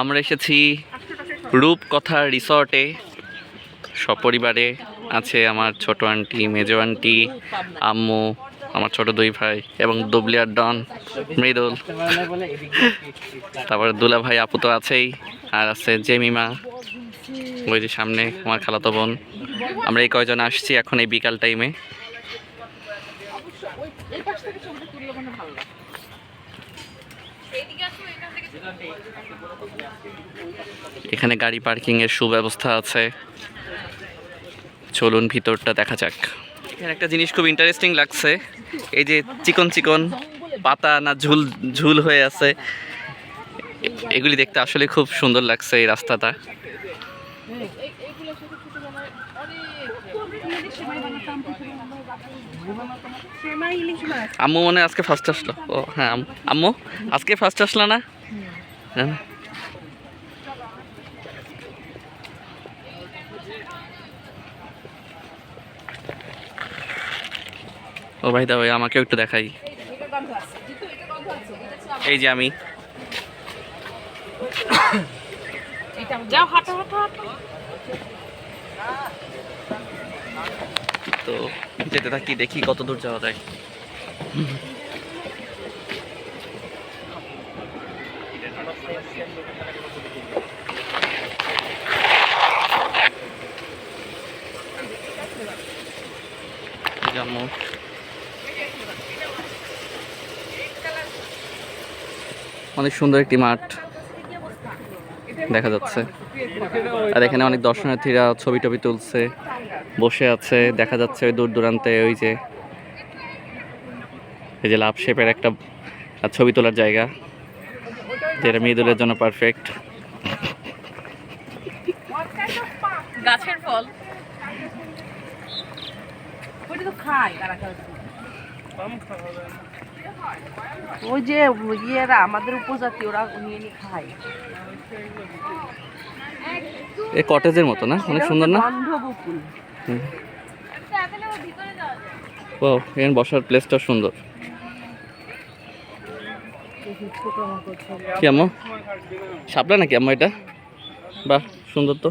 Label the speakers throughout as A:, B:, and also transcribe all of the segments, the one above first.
A: আমরা এসেছি রূপকথা রিসর্টে। সপরিবারে আছে আমার ছোট আন্টি, মেজো আন্টি, আম্মু, আমার ছোট দুই ভাই এবং দুবলিয়ার ডন, মৃদুল। তারপরে দুলা ভাই আপু তো আছেই, আর আছে জেমিমা, ওই যে সামনে আমার খালাতো বোন। আমরা এই কয়জন আসছি এখন এই বিকাল টাইমে এখানে গাড়ি পার্কিং এর সুব্যবস্থা আছে। চলুন ভিতরটা দেখা যাক। এখানে একটা জিনিস খুব ইন্টারেস্টিং লাগছে। এই যে চিকন চিকন পাতা না ঝুল ঝুল হয়ে আছে। এগুলি দেখতে আসলে খুব সুন্দর লাগছে এই রাস্তাটা। আম্মু মনে আজকে ফার্স্ট আসলো। ও হ্যাঁ আম্মু। আজকে ফার্স্ট আসলো না? হ্যাঁ ও ভাই দা ওই আমাকেও একটু দেখাই। এই যে আমি। তো, যেতে থাকি, দেখি কত দূর যাওয়া যায়। অনেক সুন্দর একটি মাঠ দেখা যাচ্ছে। আর এখানে অনেক দর্শনার্থীরা ছবি টবি তুলছে, বসে আছে, দেখা যাচ্ছে ওই দূর দূরান্তে ওই যে, এই যে লাভ শেপের একটা ছবি তোলার জায়গা। যেটা মৃদুলের জন্য পারফেক্ট
B: গাছের ফল। ওই যে ইয়েরা আমাদের উপজাতি ওরা নিয়ে নিয়ে খায়।
A: এ কটেজের মতো না? অনেক সুন্দর না? ও এখানে বসার প্লেসটা সুন্দর। কি আম্মু? শাপলা নাকি আম্মু এটা? বাহ সুন্দর তো।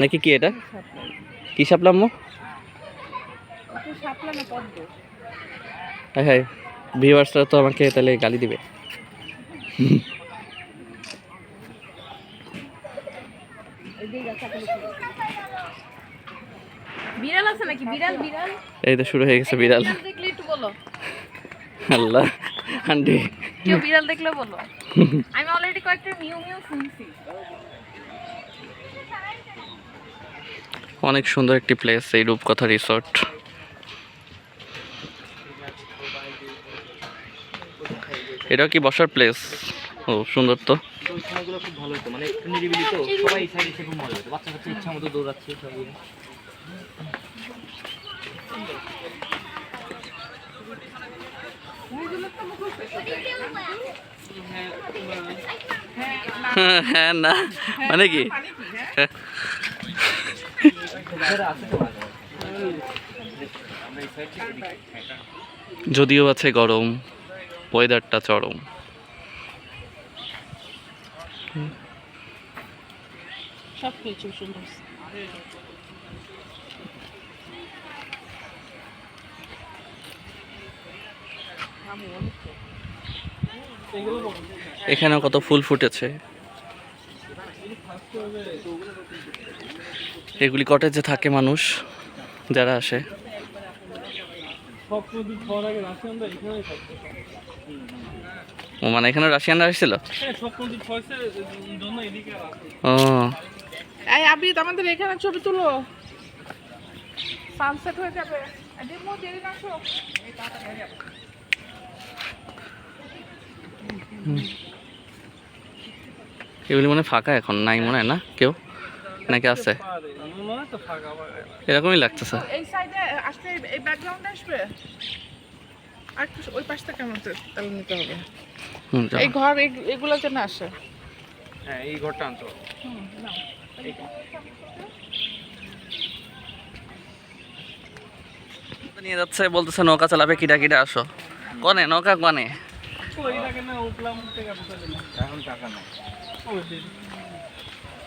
A: নাকি কি এটা? কি শাপলা আম্মু? হ্যাঁ হ্যাঁ ভিউয়ার্সরা তো আমাকে তাহলে গালি দিবে।
B: বিড়াল আছে নাকি? বিড়াল বিড়াল।
A: এই তো শুরু হয়ে গেছে বিড়াল।
B: বিড়াল দেখলে একটু বলো।
A: আল্লাহ। আন্টি।
B: কেউ বিড়াল দেখলে বলো। আমি অলরেডি কয়েকটা মিউ মিউ শুনছি।
A: অনেক সুন্দর একটি প্লেস এই রূপকথা রিসর্ট এটাও কি বসার প্লেস ও সুন্দর তো।
C: তো সময়গুলো খুব ভালো হতো মানে একটু নিরিবিলি তো সবাই সাইড এসে খুব মজা হতো। বাচ্চা কাচ্চা ইচ্ছা মতো দৌড়াচ্ছে সবাই
A: হ্যাঁ না। মানে কি? যদিও আছে গরম ওয়েদারটা চরম।
B: সব কিছু সুন্দর।
A: এখানেও কত ফুল ফুটেছে। এগুলি কটেজে থাকে মানুষ, যারা আসে। ও মানে এখানে রাশিয়ানরা এসেছিল ও।
B: এই আবি আমাদের এখানে ছবি তুলো। সানসেট হয়ে যাবে দিমো দেরি না আসো
A: এগুলি মনে হয় ফাঁকা এখন? নাই মনে হয় না? কেউ? নাকি আছে? এরকমই লাগতেছে।
B: এই সাইডে আসলে এই ব্যাকগ্রাউন্ডে আসবে? আর ওই পাশটা কেমন তাহলে নিতে হবে। এই ঘর আসে।
C: হ্যাঁ এই ঘরটা আনতো
A: নিয়ে যাচ্ছে বলতেছে নৌকা চালাবে কিটা কিটা আসো। কনে নৌকা কনে?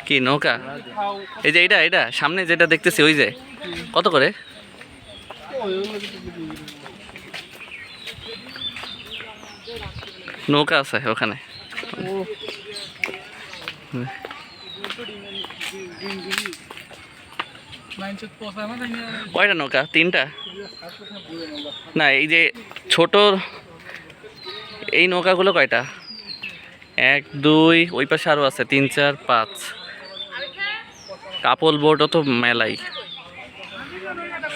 A: কি নৌকা? এই যে এটা এটা সামনে যেটা দেখতেছি ওই যে। কত করে? নৌকা আছে ওখানে। কয়টা নৌকা? তিনটা? না এই যে ছোট এই নৌকাগুলো কয়টা? এক, দুই, ওই পাশে আরও আছে, তিন, চার, পাঁচ। কাপল বোটও তো মেলাই।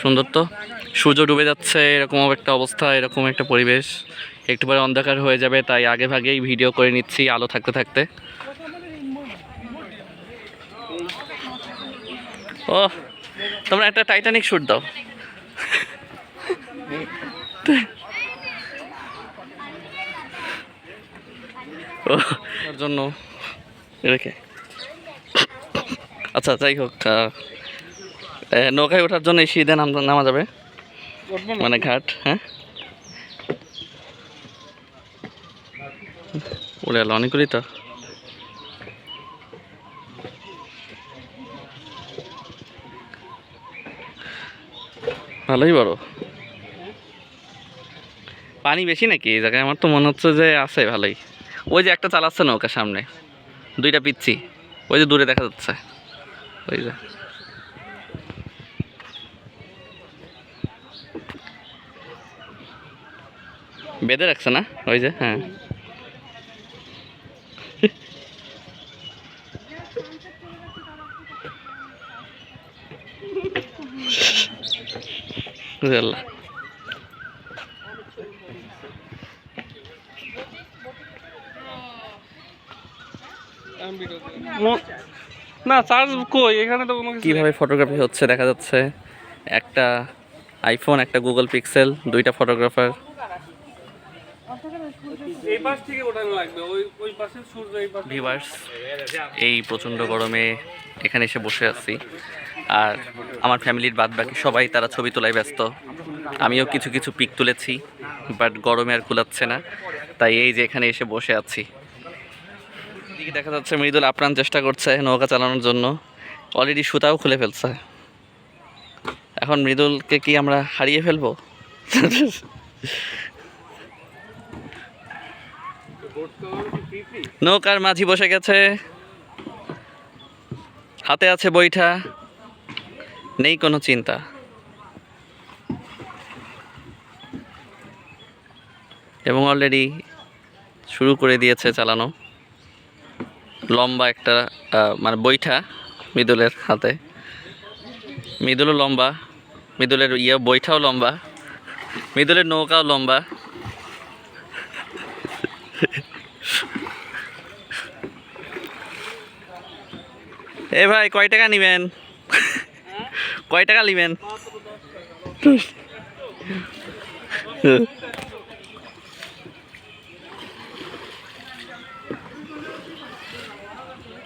A: সুন্দর তো? সূর্য ডুবে যাচ্ছে এরকম একটা অবস্থা, এরকম একটা পরিবেশ। একটু পরে অন্ধকার হয়ে যাবে, তাই আগে ভাগেই ভিডিও করে নিচ্ছি আলো থাকতে থাকতে। ও তোমরা একটা টাইটানিক শুট দাও। তার জন্য। রেখে আচ্ছা যাই হোক নৌকায় ওঠার জন্য এই নাম নামা যাবে। মানে ঘাট হ্যাঁ? উড়ে এলো অনেকগুলি তো। ভালোই বড়। পানি বেশি নাকি? এই জায়গায় আমার তো মনে হচ্ছে যে আছে ভালোই। ওই যে একটা চালাচ্ছে নৌকা সামনে। দুইটা পিচ্ছি। ওই যে দূরে দেখা যাচ্ছে। ওই যে। বেঁধে রাখছে না? ওই যে হ্যাঁ। বুঝলাম
D: না চার্জ কই? এখানে তো কোনো
A: কীভাবে ফটোগ্রাফি হচ্ছে দেখা যাচ্ছে। একটা আইফোন একটা গুগল পিক্সেল দুইটা ফটোগ্রাফার
D: এই
A: প্রচণ্ড গরমে এখানে এসে বসে আছি। আর আমার ফ্যামিলির বাদ বাকি সবাই তারা ছবি তোলায় ব্যস্ত। আমিও কিছু কিছু পিক তুলেছি বাট গরমে আর কুলাচ্ছে না। তাই এই যে এখানে এসে বসে আছি। এদিকে দেখা যাচ্ছে মৃদুল আপ্রাণ চেষ্টা করছে নৌকা চালানোর জন্য। অলরেডি সুতাও খুলে ফেলছে। এখন মৃদুলকে কি আমরা হারিয়ে ফেলব? নৌকার মাঝি বসে গেছে। হাতে আছে বইটা নেই কোনো চিন্তা। এবং অলরেডি শুরু করে দিয়েছে চালানো। লম্বা একটা মানে বইটা মৃদুলের হাতে। মৃদুলও লম্বা, মৃদুলের ইয়ে বইটাও লম্বা, মৃদুলের নৌকাও লম্বা। এ ভাই, কয় টাকা নিবেন? কয় টাকা নিবেন?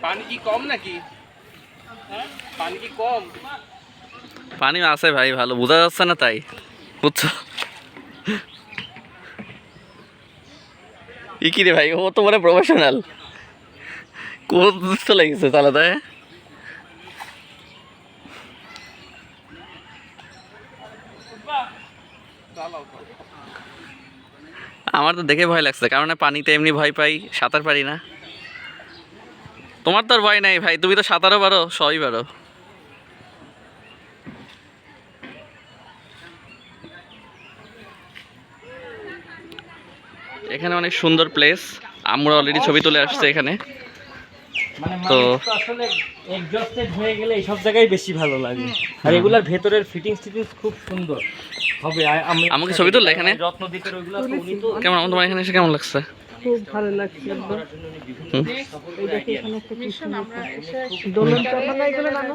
D: পানি কি কম নাকি? হ্যাঁ? পানি কি কম?
A: পানি আছে ভাই, ভালো। বোঝা যাচ্ছে না তাই, বুঝছ? কি রে ভাই, ও তো মানে প্রফেশনাল কোন চলে তাহলে তাই? আমার তো দেখে ভয় লাগছে, কারণ পানিতে এমনি ভয় পাই, সাঁতার পারি না। তোমার তো আর ভয় নাই ভাই তুমি তো সাঁতারও পারো সবই পারো। এখানে অনেক সুন্দর প্লেস আমরা অলরেডি ছবি তুলে আসছে এখানে।
C: মানে
A: তো-
C: আসলে এক্সস্টেড হয়ে গেলে এইসব জায়গায় বেশি ভালো লাগে। আর এগুলার ভেতরের ফিটিংস টিটিংস খুব সুন্দর। হবে আমি
A: আমাকে ছবি তুললে এখানে?
C: যত্ন দিতে ওইগুলো তো উনি তো।
A: কেমন আমার তোমার এখানে এসে কেমন লাগছে?
E: খুব ভালো লাগছে একদম। এই দেখো এখানে একটা কি
B: মিশন আমরা এসে
E: দোলন এগুলো নানো?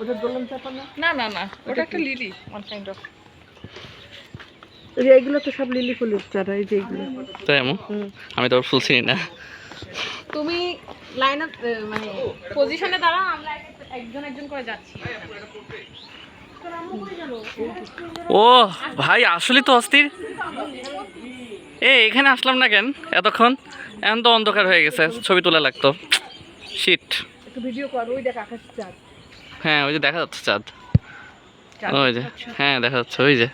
E: ওটা দোলন চাপানো
B: না? না না ওটা একটা লিলি ওয়ান কাইন্ড অফ
E: এই তো সব লিলি ফুলের চারা এই যে এগুলো।
A: তাই এমন? আমি তো ফুল চিনি না।
F: তুমি লাইন মানে পজিশনে দাঁড়াও আমরা একজন একজন করে যাচ্ছি।
A: ও ভাই আসলে তো অস্থির। এ এখানে আসলাম না কেন? এতক্ষণ এখন তো অন্ধকার হয়ে গেছে ছবি তোলা লাগতো। শিট
E: একটু ভিডিও কর ওই দেখ আকাশ চাঁদ।
A: হ্যাঁ ওই যে দেখা যাচ্ছে চাঁদ। ওই যে। হ্যাঁ দেখা যাচ্ছে ওই যে।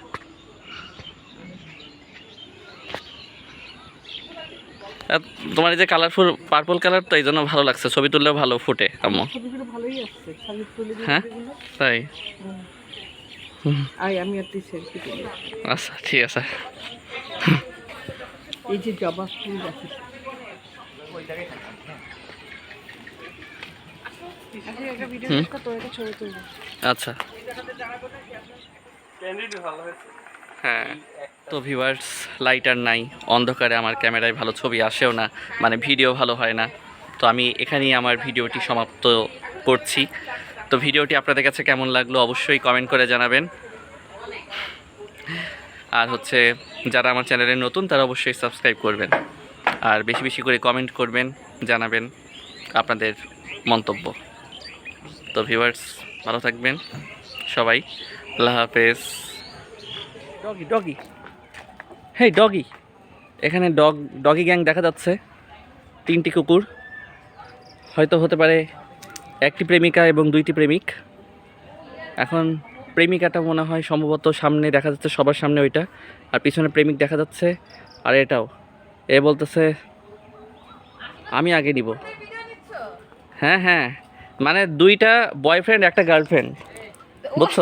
A: তোমার এই যে কালারফুল পার্পল কালার তো এই জন্য ভালো লাগছে ছবি তুললেও ভালো ফুটে আম্মু। হ্যাঁ? তাই? আচ্ছা ঠিক আছে।
E: এই যে জবা ফুল
A: আচ্ছা। হ্যাঁ তো ভিউয়ার্স লাইট আর নাই। অন্ধকারে আমার ক্যামেরায় ভালো ছবি আসেও না মানে ভিডিও ভালো হয় না। তো আমি এখানেই আমার ভিডিওটি সমাপ্ত করছি। তো ভিডিওটি আপনাদের কাছে কেমন লাগল অবশ্যই কমেন্ট করে জানাবেন। আর হচ্ছে যারা আমার চ্যানেলে নতুন, তারা অবশ্যই সাবস্ক্রাইব করবেন। আর বেশি বেশি করে কমেন্ট করবেন, জানাবেন আপনাদের মন্তব্য। তো ভিউয়ার্স ভালো থাকবেন সবাই। আল্লাহ হাফেজ। ডগি ডগি হেই ডগি এখানে ডগ ডগি গ্যাং দেখা যাচ্ছে। তিনটি কুকুর। হয়তো হতে পারে একটি প্রেমিকা এবং দুইটি প্রেমিক। এখন প্রেমিকাটা মনে হয় সম্ভবত সামনে দেখা যাচ্ছে সবার সামনে ওইটা। আর পিছনে প্রেমিক দেখা যাচ্ছে আর এটাও। এ বলতেছে আমি আগে নিব। হ্যাঁ হ্যাঁ। মানে দুইটা বয়ফ্রেন্ড একটা গার্লফ্রেন্ড বুঝছ?